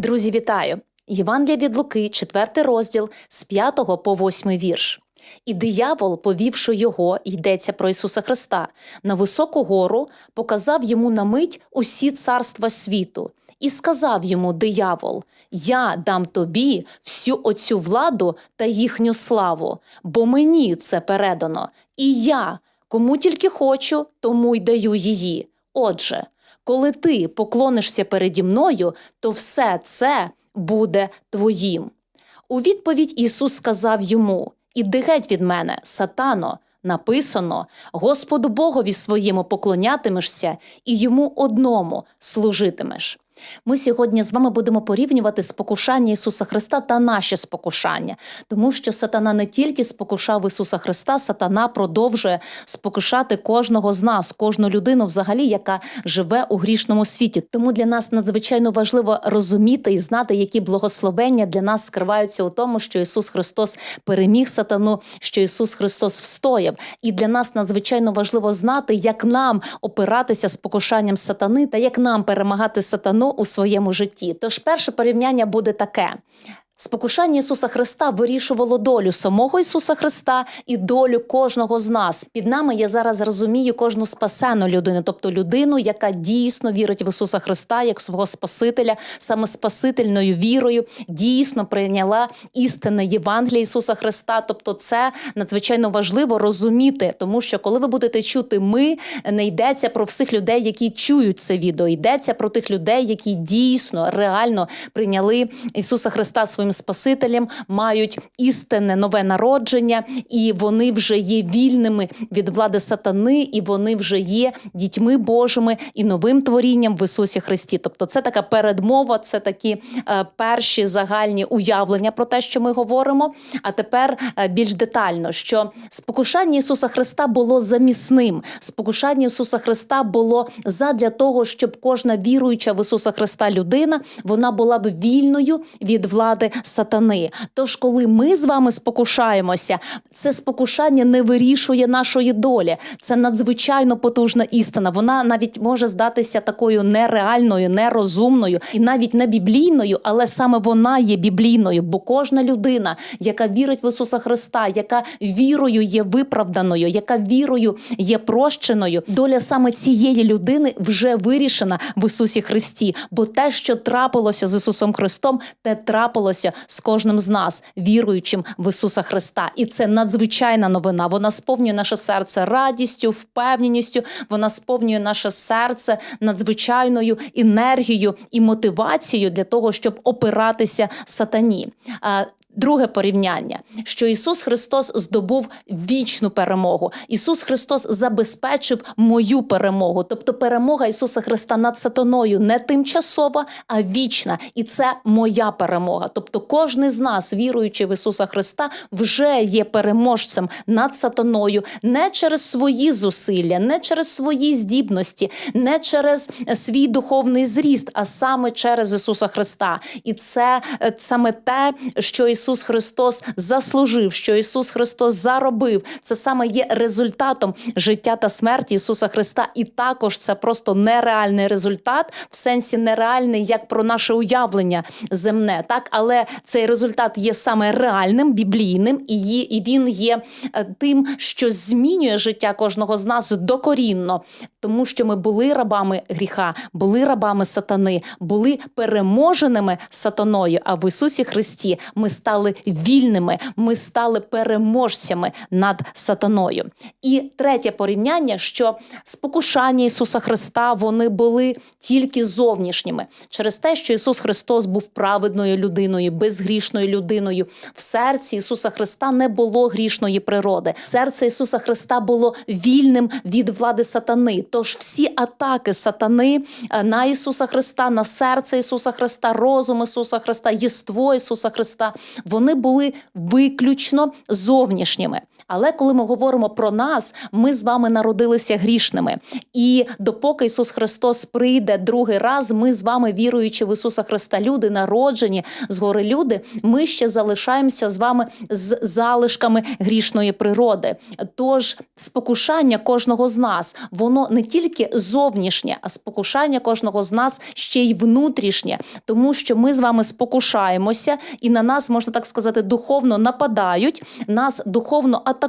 Друзі, вітаю! Євангелія від Луки, 4 розділ з 5 по 8 вірш. І диявол, повівши його, йдеться про Ісуса Христа, на високу гору, показав йому на мить усі царства світу. І сказав йому диявол: Я дам тобі всю оцю владу та їхню славу, бо мені це передано, і я, кому тільки хочу, тому й даю її. Отже, коли ти поклонишся переді мною, то все це буде твоїм. У відповідь Ісус сказав йому: Іди геть від мене, сатано. Написано: Господу Богові своєму поклонятимешся і йому одному служитимеш. Ми сьогодні з вами будемо порівнювати спокушання Ісуса Христа та наші спокушання, тому що сатана не тільки спокушав Ісуса Христа, сатана продовжує спокушати кожного з нас, кожну людину, взагалі, яка живе у грішному світі. Тому для нас надзвичайно важливо розуміти і знати, які благословення для нас скриваються у тому, що Ісус Христос переміг сатану, що Ісус Христос встояв. І для нас надзвичайно важливо знати, як нам опиратися спокушанням сатани та як нам перемагати сатану у своєму житті. Тож перше порівняння буде таке. Спокушання Ісуса Христа вирішувало долю самого Ісуса Христа і долю кожного з нас. Під нами я зараз розумію кожну спасену людину, тобто людину, яка дійсно вірить в Ісуса Христа як свого Спасителя, саме спасительною вірою, дійсно прийняла істинне Євангелія Ісуса Христа. Тобто, це надзвичайно важливо розуміти, тому що коли ви будете чути, ми не йдеться про всіх людей, які чують це відео, йдеться про тих людей, які дійсно реально прийняли Ісуса Христа своїм Спасителем, мають істинне нове народження, і вони вже є вільними від влади сатани, і вони вже є дітьми Божими і новим творінням в Ісусі Христі. Тобто, це така передмова, це такі е, перші загальні уявлення про те, що ми говоримо. А тепер е, більш детально, що спокушання Ісуса Христа було замісним. Спокушання Ісуса Христа було задля того, щоб кожна віруюча в Ісуса Христа людина вона була б вільною від влади сатани. Тож, коли ми з вами спокушаємося, це спокушання не вирішує нашої долі. Це надзвичайно потужна істина. Вона навіть може здатися такою нереальною, нерозумною і навіть не біблійною, але саме вона є біблійною, бо кожна людина, яка вірить в Ісуса Христа, яка вірою є виправданою, яка вірою є прощеною, доля саме цієї людини вже вирішена в Ісусі Христі. Бо те, що трапилося з Ісусом Христом, те трапилося з кожним з нас, віруючим в Ісуса Христа. І це надзвичайна новина. Вона сповнює наше серце радістю, впевненістю. Вона сповнює наше серце надзвичайною енергією і мотивацією для того, щоб опиратися сатані. Друге порівняння, що Ісус Христос здобув вічну перемогу. Ісус Христос забезпечив мою перемогу, тобто перемога Ісуса Христа над сатаною не тимчасова, а вічна. І це моя перемога. Тобто, кожен з нас, віруючи в Ісуса Христа, вже є переможцем над сатаною не через свої зусилля, не через свої здібності, не через свій духовний зріст, а саме через Ісуса Христа. І це е, саме те, що Ісус Христос заслужив, що Ісус Христос заробив. Це саме є результатом життя та смерті Ісуса Христа. І також це просто нереальний результат, в сенсі нереальний, як про наше уявлення земне. Так, але цей результат є саме реальним, біблійним, і і він є е, тим, що змінює життя кожного з нас докорінно, тому що ми були рабами гріха, були рабами сатани, були переможеними сатаною. А в Ісусі Христі ми стали вільними, ми стали переможцями над сатаною. І третє порівняння, що спокушання Ісуса Христа вони були тільки зовнішніми через те, що Ісус Христос був праведною людиною, безгрішною людиною. В серці Ісуса Христа не було грішної природи. Серце Ісуса Христа було вільним від влади сатани. Тож всі атаки сатани е, на Ісуса Христа, на серце Ісуса Христа, розум Ісуса Христа, єство Ісуса Христа, вони були виключно зовнішніми. Але коли ми говоримо про нас, ми з вами народилися грішними. І допоки Ісус Христос прийде другий раз, ми з вами, віруючи в Ісуса Христа, люди, народжені згори люди, ми ще залишаємося з вами з залишками грішної природи. Тож спокушання кожного з нас, воно не тільки зовнішнє, а спокушання кожного з нас ще й внутрішнє, тому що ми з вами спокушаємося, і на нас можна так сказати, духовно нападають, нас духовно атакують,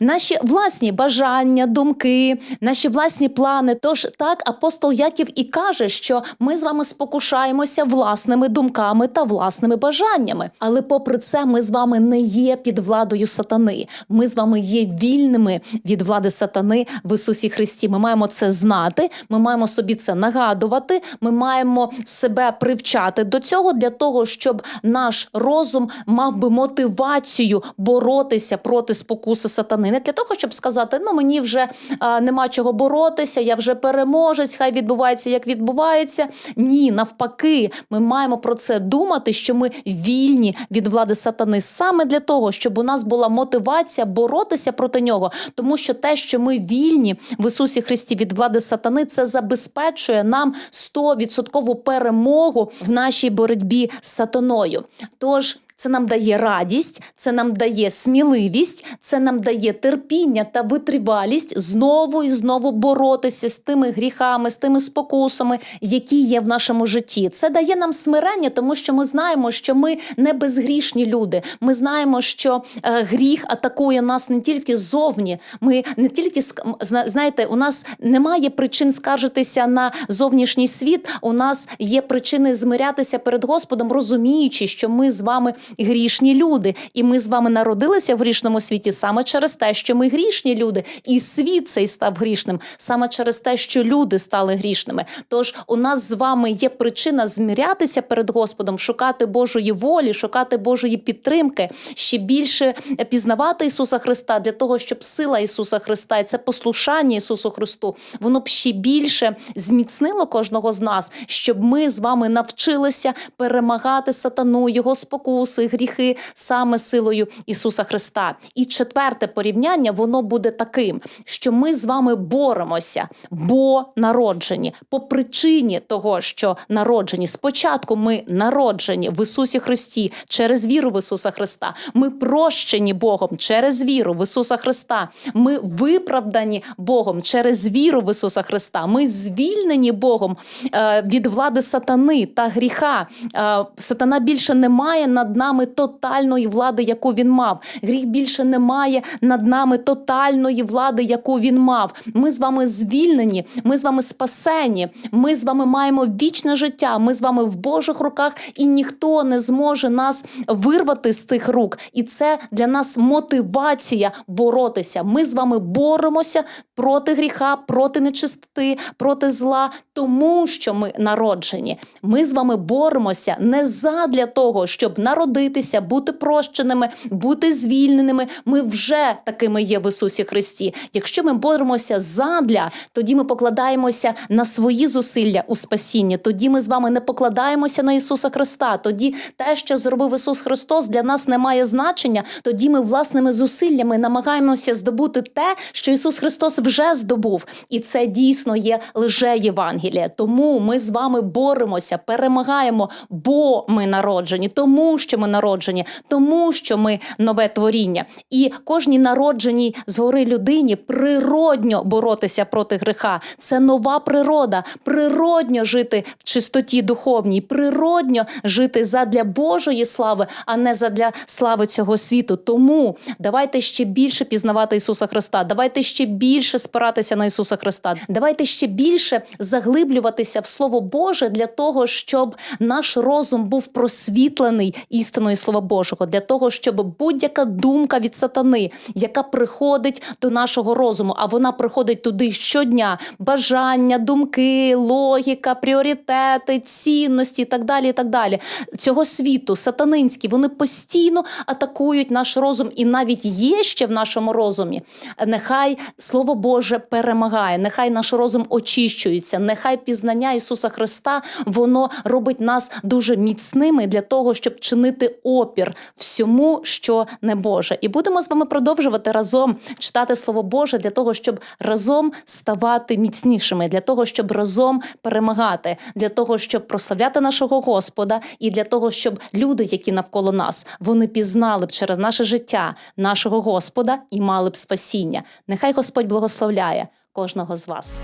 наші власні бажання, думки, наші власні плани. Тож так апостол Яків і каже, що ми з вами спокушаємося власними думками та власними бажаннями. Але попри це, ми з вами не є під владою сатани. Ми з вами є вільними від влади сатани в Ісусі Христі. Ми маємо це знати. Ми маємо собі це нагадувати. Ми маємо себе привчати до цього для того, щоб наш розум мав би мотивацію боротися проти спокуси сатани. Не для того, щоб сказати, ну мені вже а, нема чого боротися, я вже переможець, хай відбувається як відбувається. Ні, навпаки, ми маємо про це думати, що ми вільні від влади сатани саме для того, щоб у нас була мотивація боротися проти нього, тому що те, що ми вільні в Ісусі Христі від влади сатани, це забезпечує нам 100% перемогу в нашій боротьбі з сатаною. Тож. Це нам дає радість, це нам дає сміливість, це нам дає терпіння та витривалість знову і знову боротися з тими гріхами, з тими спокусами, які є в нашому житті. Це дає нам смирення, тому що ми знаємо, що ми не безгрішні люди. Ми знаємо, що е, гріх атакує нас не тільки ззовні. Ми не тільки знаєте, у нас немає причин скаржитися на зовнішній світ. У нас є причини змирятися перед Господом, розуміючи, що ми з вами грішні люди, і ми з вами народилися в грішному світі саме через те, що ми грішні люди, і світ цей став грішним саме через те, що люди стали грішними. Тож у нас з вами є причина змірятися перед Господом, шукати Божої волі, шукати Божої підтримки, ще більше пізнавати Ісуса Христа. Для того, щоб сила Ісуса Христа і це послушання Ісусу Христу, воно б ще більше зміцнило кожного з нас, щоб ми з вами навчилися перемагати сатану, його спокуси, гріхи саме силою Ісуса Христа. І четверте порівняння воно буде таким, що ми з вами боремося, бо народжені по причині того, що народжені. Спочатку ми народжені в Ісусі Христі через віру в Ісуса Христа. Ми прощені Богом через віру в Ісуса Христа. Ми виправдані Богом через віру в Ісуса Христа. Ми звільнені Богом е, від влади сатани та гріха. Е, сатана більше не має над нами тотальної влади, яку він мав. Гріх більше не має над нами тотальної влади, яку він мав. Ми з вами звільнені, ми з вами спасені. Ми з вами маємо вічне життя. Ми з вами в Божих руках, і ніхто не зможе нас вирвати з тих рук. І це для нас мотивація боротися. Ми з вами боремося проти гріха, проти нечистоти, проти зла, тому що ми народжені. Ми з вами боремося не задля того, щоб народитися, бути прощеними, бути звільненими. Ми вже такими є в Ісусі Христі. Якщо ми боремося задля, тоді ми покладаємося на свої зусилля у спасінні. Тоді ми з вами не покладаємося на Ісуса Христа. Тоді те, що зробив Ісус Христос, для нас не має значення. Тоді ми власними зусиллями намагаємося здобути те, що Ісус Христос вже здобув, і це дійсно є лже Євангелія. Тому ми з вами боремося, перемагаємо, бо ми народжені, тому що ми народжені, тому що ми нове творіння. І кожній народженій згори людині природньо боротися проти греха. Це нова природа, природньо жити в чистоті духовній, природньо жити задля Божої слави, а не задля слави цього світу. Тому давайте ще більше пізнавати Ісуса Христа. Давайте ще більше спиратися на Ісуса Христа. Давайте ще більше заглиблюватися в Слово Боже для того, щоб наш розум був просвітлений істиною Слова Божого, для того, щоб будь-яка думка від сатани, яка приходить до нашого розуму, а вона приходить туди щодня: бажання, думки, логіка, пріоритети, цінності і так далі. І так далі. Цього світу сатанинські вони постійно атакують наш розум, і навіть є ще в нашому розумі. Нехай Слово Боже перемагає, нехай наш розум очищується, нехай пізнання Ісуса Христа воно робить нас дуже міцними для того, щоб чинити чинити опір всьому, що не Боже. І будемо з вами продовжувати разом читати Слово Боже для того, щоб разом ставати міцнішими, для того, щоб разом перемагати, для того, щоб прославляти нашого Господа, і для того, щоб люди, які навколо нас, вони пізнали б через наше життя нашого Господа і мали б спасіння. Нехай Господь благословляє кожного з вас.